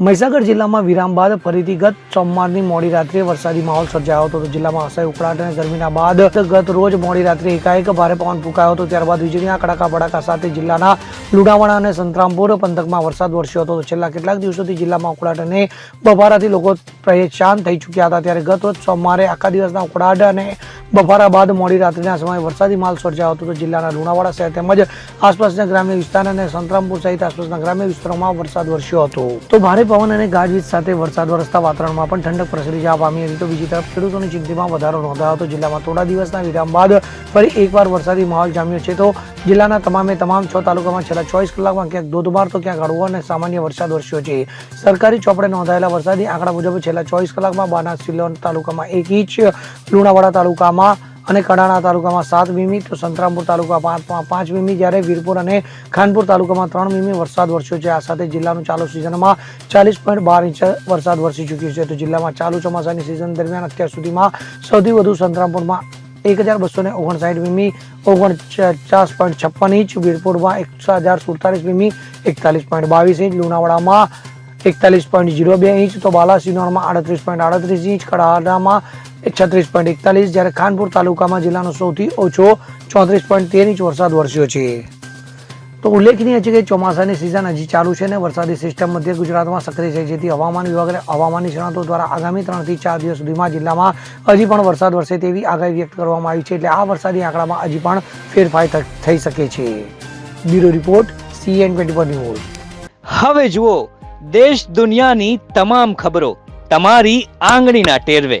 મહીસાગર જિલ્લામાં વિરામ બાદ ફરીથી ગત સોમવારની મોડી રાત્રે વરસાદી માહોલ સર્જાયો હતો. જિલ્લામાં અસહ્ય ઉકળાટ અને ગરમીના બાદ ગત રોજ મોડી રાત્રે એકાએક ભારે પવન ફૂંકાયો હતો. ત્યારબાદ વીજળીના કડાકા ભડાકા સાથે જિલ્લાના લુણાવાડા અને સંતરામપુર પંથકમાં વરસાદ વરસ્યો હતો. છેલ્લા કેટલાક દિવસોથી જિલ્લામાં ઉકળાટ અને બફારાથી લોકો પરેશાન થઈ ચૂક્યા હતા. ત્યારે ગત રોજ સોમવારે આખા દિવસના ઉકળાટ અને બફારા બાદ મોડી રાત્રિના સમયે વરસાદી માલ સર્જાયો હતો. તો જિલ્લાના લુણાવાડા શહેર તેમજ આસપાસના ગ્રામ્ય વિસ્તાર અને સંતરામપુર સહિત આસપાસના ગ્રામ્ય વિસ્તારોમાં વરસાદ વરસ્યો હતો. તો ભારે પવન અને ગાજવીજ સાથે વરસાદ વરસતા વાતાવરણમાં પણ ઠંડક પ્રસરી જવા પામી હતી તો બીજી તરફ ખેડૂતોની ચિંતામાં વધારો નોંધાયો હતો. જિલ્લામાં થોડા દિવસના વિરામ બાદ ફરી એકવાર વરસાદી માહોલ જામ્યો છે. તો જિલ્લાના તમામે તમામ છ તાલુકામાં છેલ્લા ચોવીસ કલાકમાં ક્યાંક ધોધમાર તો ક્યાંક હળવો અને સામાન્ય વરસાદ વરસ્યો છે. સરકારી ચોપડે નોંધાયેલા વરસાદી આંકડા મુજબ છેલ્લા ચોવીસ કલાકમાં બાના સિલોન તાલુકામાં એક ઇંચ, લુણાવાડા તાલુકામાં અને કડાણા તાલુકામાં સાત મીમી, તો સંતરામપુર તાલુકા પાંચમાં પાંચ મીમી, જ્યારે વીરપુર અને ખાનપુર તાલુકામાં ત્રણ મીમી વરસાદ વરસ્યો છે. આ સાથે જિલ્લાનું ચાલુ સિઝનમાં ચાલીસ પોઈન્ટ બાર ઇંચ વરસાદ વરસી ચૂક્યો છે. તો જિલ્લામાં ચાલુ ચોમાસાની સિઝન દરમિયાન અત્યાર સુધીમાં સૌથી વધુ સંતરામપુરમાં એક હજાર બસો ને ઓગણસાઠ મીમી, ઓગણચાસ પોઈન્ટ છપ્પન ઇંચ, વીરપુરમાં એકસો હજાર સુડતાલીસ મીમી, એકતાલીસ પોઈન્ટ બાવીસ ઇંચ, લુણાવાડામાં એકતાલીસ પોઈન્ટ જીરો બે ઇંચ, તો બાલાસિનોરમાં આડત્રીસ પોઈન્ટ આડત્રીસ ઇંચ કડાડામાં છત્રીસ પોઈન્ટ એકતાલીસ જ્યારે ખાનપુર તાલુકામાં જિલ્લાનો સૌથી ઓછો ચોત્રીસ પોઈન્ટ તેર ઇંચ વરસાદ વરસ્યો છે. તો ઉલ્લેખનીય છે કે ચોમાસાની સિઝન હજી ચાલુ છે ને વરસાદી સિસ્ટમ મધ્ય ગુજરાતમાં સક્રિય છે, જેથી હવામાન વિભાગે હવામાન નિષ્ણાતો દ્વારા આગામી ત્રણથી ચાર દિવસ સુધીમાં જિલ્લામાં હજી પણ વરસાદ વરસે તેવી આગાહી વ્યક્ત કરવામાં આવી છે, એટલે આ વરસાદી આંકડામાં હજી પણ ફેરફાર થઈ શકે છે. Bureau report CN twenty news. હવે જુઓ, દેશ દુનિયાની તમામ ખબરો તમારી આંગળીના ટેરવે.